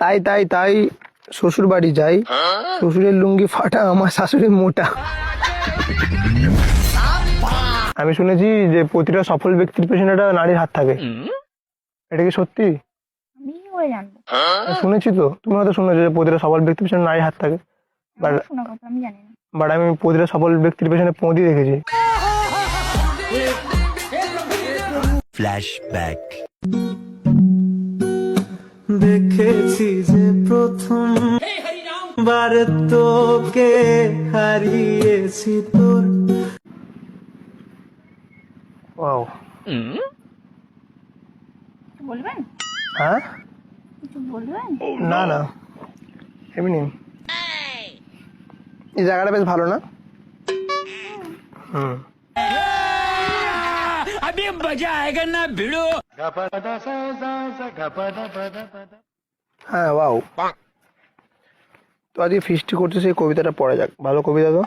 তাই তাই তাই শ্বশুর বাড়ি যাই। শ্বশুরের লুঙ্গি ফাটা আমার শাশুড়ি মোটা। আমি শুনেছি যে প্রতিটা সফল ব্যক্তির পেছনে একটা নারীর হাত থাকে। এটা কি সত্যি? শুনেছি তো। তুমি হয়তো শুনেছো যে প্রতিটা সফল ব্যক্তির পেছনে নারীর হাত থাকে। বাট আমি বাট আমি প্রতিটা সফল ব্যক্তির পেছনে পৌঁতি দেখেছি. দেখেছি যে প্রথম বার তোকে হারিয়েছি তোর। ওয়াও বলবেন? হ্যাঁ কিছু বলবেন? না না। এমনি এই জায়গাটা বেশ ভালো না? হুম। হ্যাঁ ওয়াও তো আজকে ফিস্টি করতে সেই কবিতাটা পড়া যাক। ভালো কবিতা তো?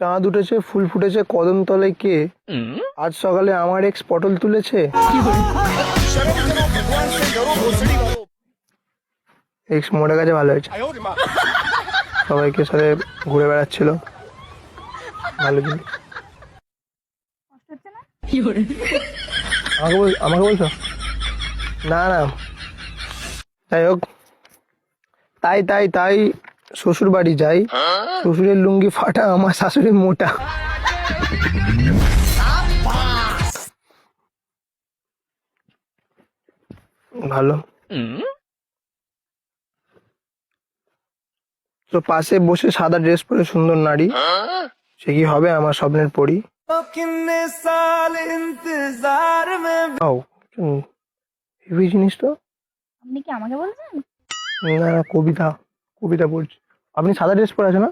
চাঁদ উঠেছে ফুল ফুটেছে কদম তলায় কে? আজ সকালে আমার এক্স পটল তুলেছে। এক্স মরে গেছে ভালো হয়েছে। সবাইকে সাথে ঘুরে বেড়াচ্ছিল। ভালো জিনিস কষ্ট হচ্ছে না? আমাকে আমাকে বলছো? না না। যাই হোক। তাই তাই তাই শ্বশুর বাড়ি যাই। শ্বশুরের লুঙ্গি ফাটা, আমার শাশুড়ি মোটা। ভালো। তো পাশে বসে সাদা ড্রেস পরে সুন্দর নারী। সে কি হবে? আমার স্বপ্নের পরি। ও হেভি জিনিস তো আপনি কি আমাকে বলছেন? না না, কবিতা। কবিতা পড়ছি আপনি সাদা ড্রেস পরে আছেন না?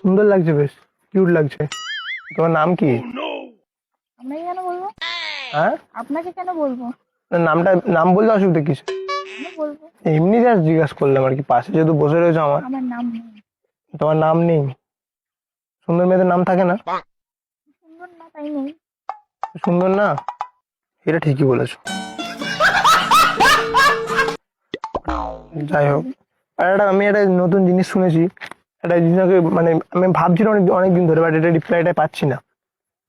সুন্দর লাগছে বেশ। কিউট লাগছে। তোমার নাম কি? আপনাকে কেন বলব? হ্যাঁ? আপনাকে কেন বলব? না, নামটা নাম বললে অসুবিধা কিছু বলব? এমনি জাস্ট জিজ্ঞাসা করলাম আর কি পাশে যেহেতু বসে রয়েছে আমার। আমার নাম নেই। তোমার নাম নেই। সুন্দর মেয়েদের নাম থাকে না? সুন্দর না সুন্দর না? এটা ঠিকই বলেছ। যাই হোক। আর একটা আমি একটা নতুন জিনিস শুনেছি। একটা জিনিসকে মানে আমি ভাবছিলাম অনেক অনেক দিন ধরে বাট এটা রিপ্লাইটা পাচ্ছি না।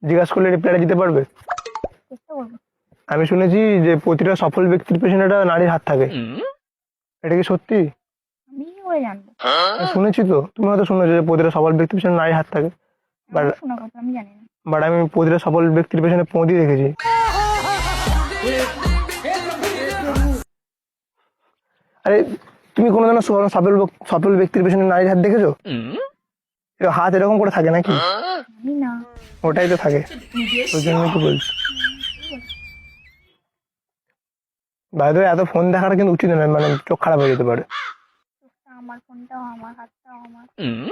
জিজ্ঞাসা করলে রিপ্লাইটা দিতে পারবে? আমি শুনেছি যে প্রতিটা সফল ব্যক্তির পেছনে একটা নারীর হাত থাকে। এটা কি সত্যি? জানব। শুনেছি তো। তুমি হয়তো শুনেছো যে প্রতিটা সফল ব্যক্তির পেছনে নারীর হাত থাকে। কথা আমি জানি না। বাট আমি প্রতিটা সফল ব্যক্তির পেছনে পৌঁতি দেখেছি। আরে তুমি কোনোদিনও স- সফল সফল ব্যক্তির পেছনে নারীর হাত দেখেছ? হাত এরকম করে থাকে নাকি? ওটাই তো থাকে। ওই জন্যই তো বলছি? বাইরে এত ফোন দেখাটা কিন্তু উচিত নয় মানে চোখ খারাপ হয়ে যেতে পারে। আমার ফোনটাও আমার হাতটাও আমার।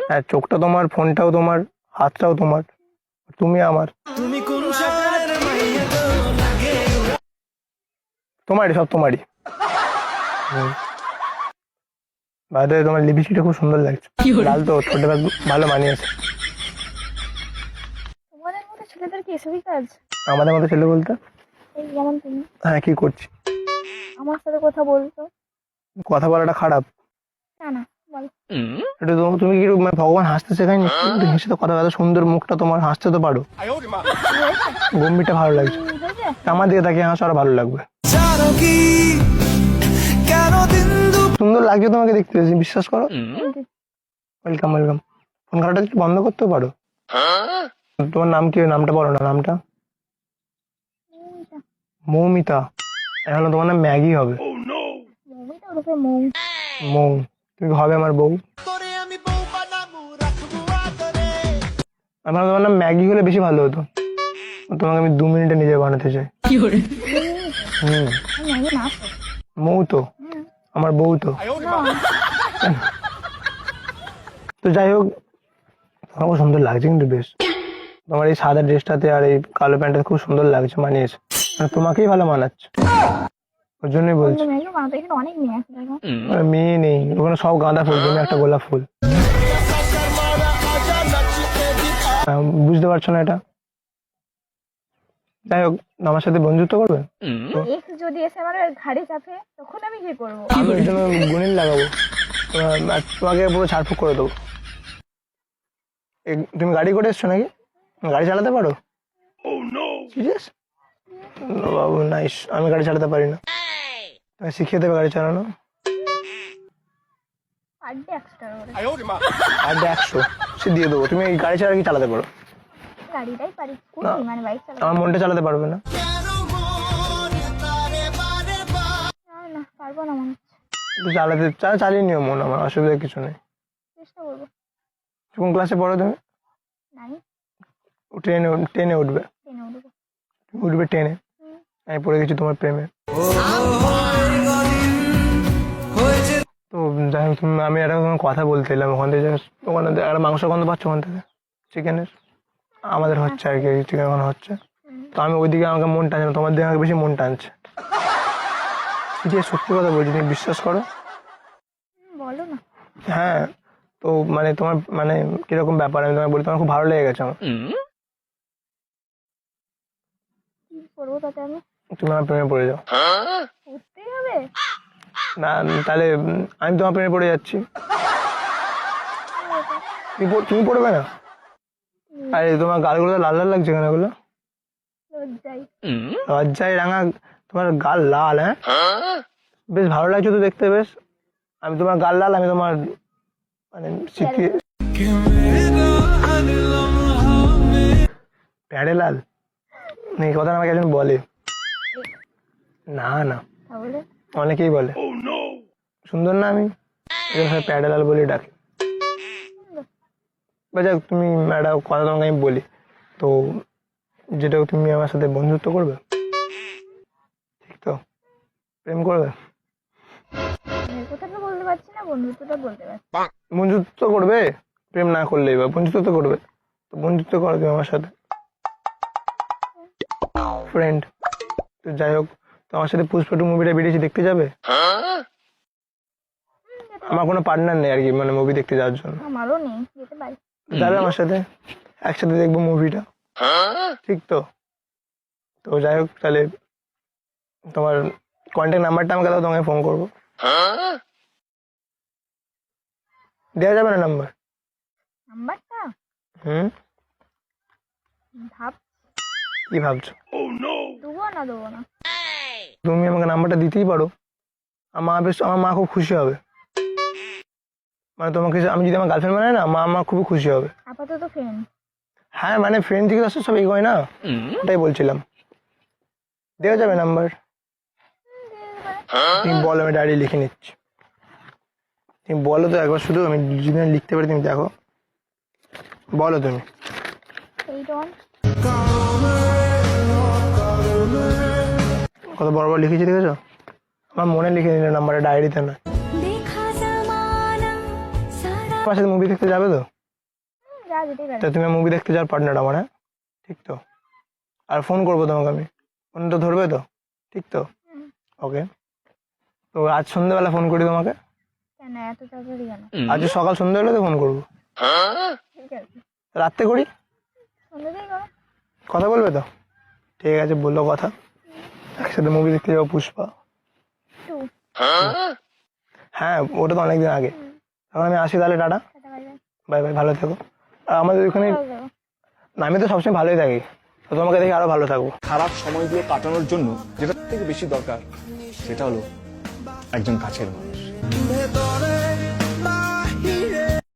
হ্যাঁ চোখটা তোমার ফোনটাও তোমার হাতটাও তোমার। তুমি আমার। তুমি কোন তোমারই সব তোমারই। বাইরে তোমার লিপস্টিকটা খুব সুন্দর লাগছে। লাল তো ছোট ভালো মানিয়েছে। তোমাদের মতো ছেলেদের কি এসবই কাজ? আমাদের মতো ছেলে বলতে? যেমন তুমি। হ্যাঁ কি করছি? আমার সাথে কথা বলতো কথা বলাটা খারাপ। না না। এটা তো তুমি কি মানে ভগবান হাসতে শেখায়নি? একটু হেসে তো কথা এত সুন্দর মুখটা তোমার হাসতে তো পারো। গম্ভীরটা ভালো লাগছে। আমার দিকে তাকিয়ে হাসো আরও ভালো লাগবে। সুন্দর লাগছে তোমাকে দেখতে বিশ্বাস করো? ওয়েলকাম ওয়েলকাম ফোন করাটা একটু বন্ধ করতে পারো। তোমার নাম কি? নামটা বলো না নামটা? মৌমিতা। এখন তোমার নাম ম্যাগি হবে। মৌ। মৌ। তুমি হবে আমার বউ। আমার তোমার নাম ম্যাগি হলে বেশি ভালো হতো। তোমাকে আমি দু মিনিটে নিজে বানাতে চাই। হুম। মৌ তো। আমার বউ তো। তো যাই হোক তোমার খুব সুন্দর লাগছে কিন্তু বেশ। তোমার এই সাদা ড্রেসটাতে আর এই কালো প্যান্টটা খুব সুন্দর লাগছে মানিয়েছে। মানে তোমাকেই ভালো মানাচ্ছে। ওর জন্যই বলছি। মেয়েকে এখানে অনেক মেয়ে আছে দেখো মেয়ে নেই ওখানে সব গাঁদা ফুল তুমি একটা গোলাপ ফুল। বুঝতে পারছ না এটা? যাই হোক আমার সাথে বন্ধুত্ব করবে? এক্স যদি এসে আমার ঘাড়ে চাপে তখন আমি কি করব? আমি গুণিল লাগাবো। তোমাকে পুরো ছাড়ফুক করে দেবো। তুমি গাড়ি করে এসছো নাকি? গাড়ি চালাতে পারো? সিরিয়াস বাবু নাইস আমি গাড়ি চালাতে পারি না। শিখিয়ে দেবে গাড়ি চালানো। একশো। সে দিয়ে দেবো। তুমি এই গাড়ি ছাড়া কি চালাতে পারো? গাড়িটাই পারি। স্কুটি মানে আমার মনটা চালাতে পারবে না। মনে চালাতে চা- চালিয়ে নিও মন আমার অসুবিধা কিছু নেই। কোন ক্লাসে পড়ো তুমি? নাই ট্রেনে ট্রেনে উঠবে। ট্রেনে উঠবো। হুম। আমি পড়ে গেছি তোমার প্রেমে। তো যাই হোক আমি একটা কথা বলতে এলাম ওখান থেকে ওখানে একটা মাংস গন্ধ পাচ্ছ ওখান থেকে? চিকেনের আমাদের হচ্ছে আর কি চিকেন ওখানে হচ্ছে। তো আমি ওইদিকে আমাকে মন টানছে না তোমার দিকে আমাকে বেশি মন টানছে। সিরিয়াস সত্যি কথা বলছি তুমি বিশ্বাস করো? বলো না। হ্যাঁ তো মানে তোমার মানে কীরকম ব্যাপার? আমি তোমাকে বলি তোমার খুব ভালো লেগে গেছে আমার। কি করব তাতে আমি? তোমার প্রেমে পড়ে যাও। না তাহলে আমি তোমার প্রেমে পড়ে যাচ্ছি। তুমি তুমি পড়বে না? আরে তোমার গালগুলো লাল লাল লাগছে কেন এগুলো? লজ্জায়। রাঙা তোমার গাল লাল হ্যাঁ? বেশ ভালো লাগছে তো দেখতে বেশ। আমি তোমার গাল লাল আমি তোমার মানে প্যাডে লাল। এই কথা আমাকে একজন বলে। না না। তাহলে? অনেকেই বলে। সুন্দর না আমি? এই জন্য প্যাডে লাল বলে ডাকে। বা যাক তুমি একটা কথা তোমাকে আমি বলি। তো যেটা তুমি আমার সাথে বন্ধুত্ব করবে? ঠিক তো? প্রেম করবে? কথাটা বলতে পারছি না বন্ধুত্বটা বলতে পারছি বন্ধুত্ব করবে? প্রেম না করলেই বা বন্ধুত্ব তো করবে। তো বন্ধুত্ব করো তুমি আমার সাথে। ফ্রেন্ড তো যাই হোক তো আমার সাথে পুষ্পা টু মুভিটা বেরিয়েছে দেখতে যাবে? আমার কোনো পার্টনার নেই আর কি মানে মুভি দেখতে যাওয়ার জন্য। আমারও নেই যেতে পারি। যাবে আমার সাথে একসাথে দেখব মুভিটা ঠিক তো? তো যাই হোক তাহলে তোমার কন্ট্যাক্ট নাম্বারটা আমাকে দাও তোমাকে ফোন করব। দেওয়া যাবে না নাম্বার নাম্বারটা? হুম? ভাব কি ভাবছ? দেবো না দেবো না। তুমি আমাকে নাম্বারটা দিতেই পারো। আমার মা বেশ আমার মা খুব খুশি হবে। মানে তোমাকে আমি যদি আমার গার্লফ্রেন্ড বানাই না মা আমার খুবই খুশি হবে। আপাতত ফ্রেন্ড হ্যাঁ মানে ফ্রেন্ড থেকে আসলে সব এগোয় না। ওটাই বলছিলাম। দেওয়া যাবে নাম্বার। তুমি বলো আমি ডায়েরি লিখে নিচ্ছি। তুমি বলো তো একবার শুধু আমি যদি লিখতে পারি তুমি দেখো। বলো তুমি। কত বড় বড় লিখেছি দেখেছ? আমার মনে লিখে নিলে নাম্বারে ডায়েরিতে না আমার সাথে মুভি দেখতে যাবে তো? তা তুমি মুভি দেখতে যাওয়ার পার্টনার আমার হ্যাঁ? ঠিক তো? আর ফোন করব তোমাকে আমি। ফোন তো ধরবে তো? ঠিক তো? ওকে তো আজ সন্ধ্যেবেলা ফোন করি তোমাকে। আজ সকাল সন্ধ্যেবেলাতে ফোন করব। রাত্রে করি। কথা বলবে তো? ঠিক আছে বলল কথা। একসাথে মুভি দেখতে যাব পুষ্পা। হ্যাঁ ওটা তো অনেকদিন আগে। এখন আমি আসি তাহলে টাটা। Bye bye. ভালো থেকো। আর আমাদের ওখানে আমি তো সবসময় ভালোই থাকি। তো তোমাকে দেখে আরও ভালো থাকব। খারাপ সময়গুলো কাটানোর জন্য যেটা থেকে বেশি দরকার সেটা হলো একজন কাছের মানুষ।